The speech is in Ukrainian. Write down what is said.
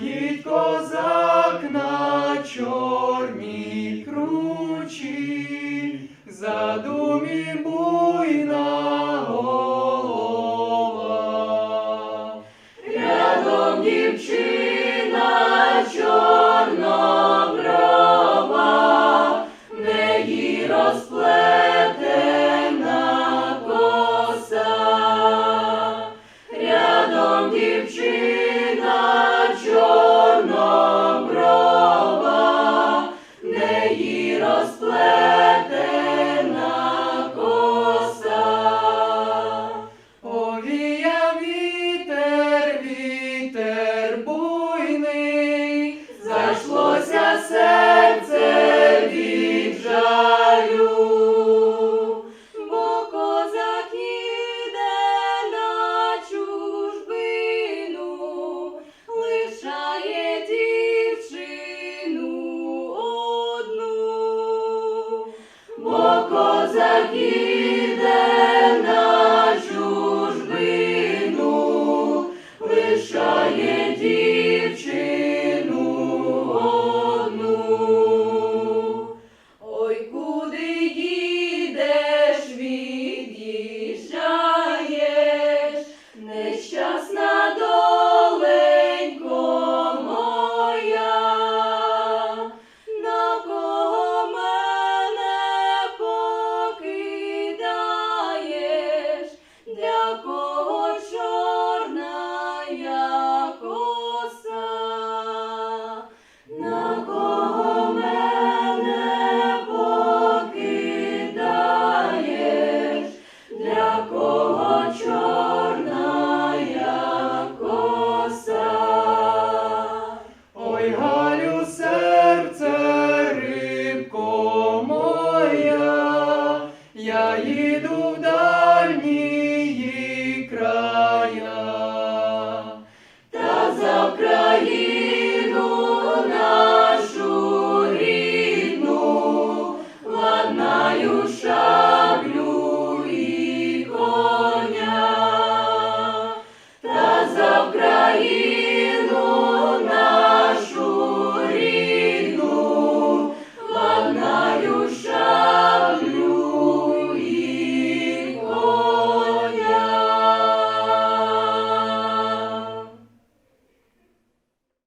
Стоїть козак на чорній Amen. закиде на чужбину, дівчину одну. Ой, куди їдеш, від'їжджаєш, нещасна. Україна.